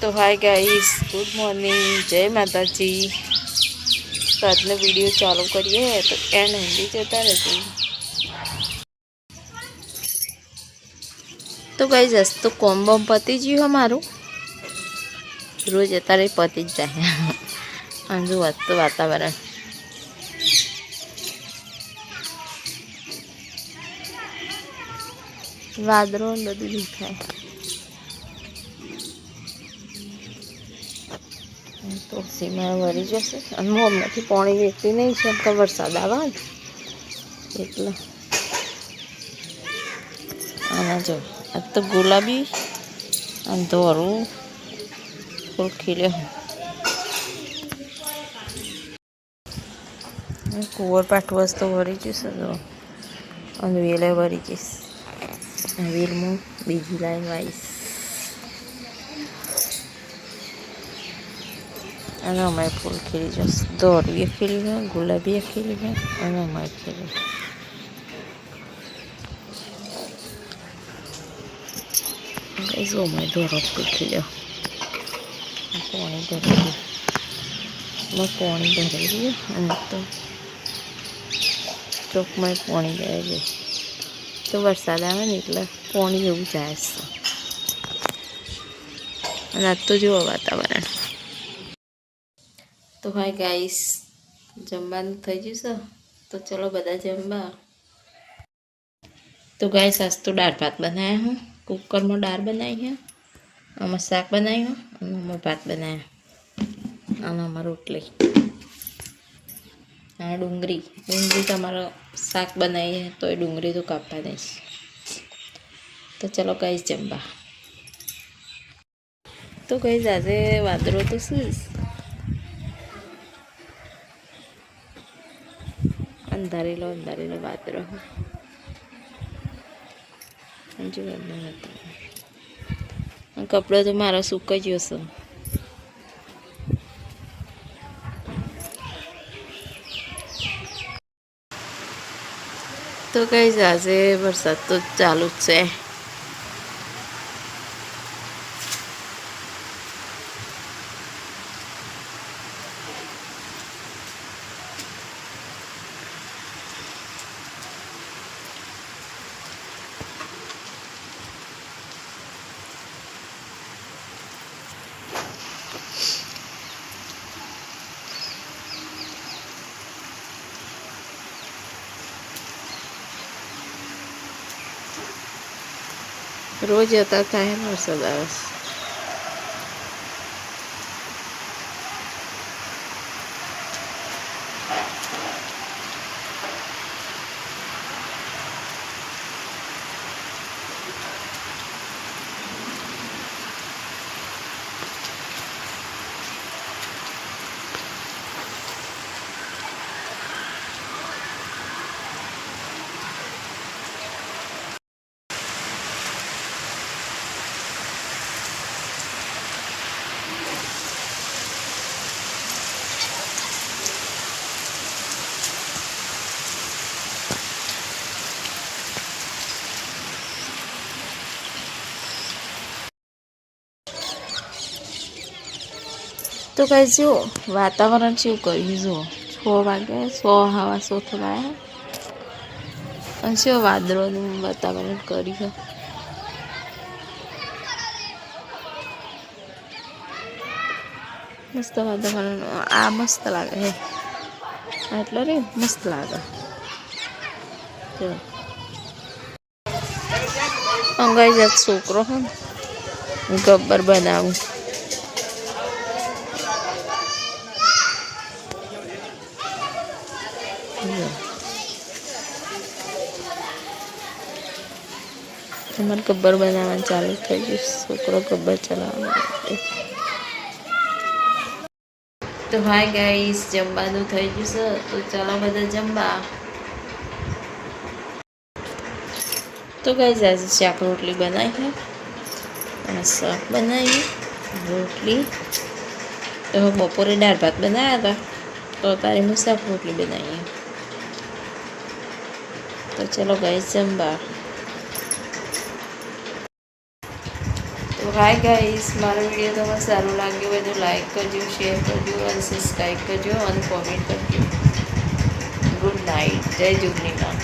તો hi guys good morning જય માતાજી. તો આજનો વીડિયો ચાલુ કરીએ તો એન્ડ હિન્દી જતા રહેજો. તો ગાઈસ આજ તો કોમ બોમ પતી ગયું અમારું. મારું રોજ અત્યારે પતી જ જાય. અને વાત વાતાવરણ. વાદળો બધું દેખાય. તો સીમા વળી જશે. અને મોમમાંથી પાણી વેચતી નહીં છે તો વરસાદ આવે એટલે અને જો, આ તો ગુલાબી અને ધોરું ફૂલ ખીલ્યો કુંવર પાઠવસ તો વળી જશે તો અને વેલે વળી જઈશ. વેલમાં બીજી લાઈન વાઈશ. અને અમારે ફૂલ ખીલી જશે દોરવી ખીલી હોય ગુલાબીએ ખીલી હોય અને અમારે ખીલી જો અમારે દોરો ફૂલ ખીલ્યો પાણી ભરી મેં પાણી ભરી દઈએ અને તો ચોકમાં પાણી જાય છે તો વરસાદ આવે ને એટલે પાણી એવું જાય છે. અને આ તો જુઓ વાતાવરણ. તો હાય ગાઈસ જમવાનું થઈ ગયું છે. તો ચલો બધા જમવા. તો ગાઈસ આજ તો દાળ ભાત બનાવ્યા હું. કુકરમાં દાળ બનાવી છે આમાં શાક બનાવ્યું અને આમાં ભાત બનાવ્યા અને આમાં રોટલી. આ ડુંગળી. ડુંગળી તમારો શાક બનાવીએ તો એ ડુંગળી તો કાપવા દઈશ. તો ચલો ગાઈસ જમવા. તો ગાઈસ આજે વાદરો તો શું જ અંધારેલો અંધારેલો વાદળો હજુ વાદળો હતો. કપડો તો મારો સુકાઈ ગયો છે. તો કઈ આજે વરસાદ તો ચાલુ જ છે. રોજ હતા ને વરસાદ આવે. તો કઈ જુઓ, વાતાવરણ કેવું કર્યું. જુઓ, છ વાગે સો હવા સો થવા અને શું વાદળોનું વાતાવરણ કર્યું મસ્ત વાતાવરણ. આ મસ્ત લાગે, હે? એટલે રે, મસ્ત લાગે. જો. અંગાઈ જાત છોકરો ને. ગબ્બર બનાવું. તમારે ગબ્બર બનાવવાનું ચાલુ થઈ ગયું છોકરો ગબ્બર ચલાવવાનો તો હાય ગાઈસ જમવાનું થઈ ગયું છે તો ચાલો બધા જમવા તો ગાઈસ આજે શાક રોટલી બનાવી અને શાક બનાવી રોટલી તો બપોરે દાળ ભાત બનાવ્યા હતા તો તારે હું શાક રોટલી બનાવીએ તો ચલો ગાઈસ જમવા. તો હાય ગાઈસ મારો વીડિયો તમને સારું લાગ્યું હોય તો લાઈક કરજો શેર કરજો અને સબસ્ક્રાઈબ કરજો અને કોમેન્ટ કરજો. ગુડ નાઇટ જય જુગનીમાં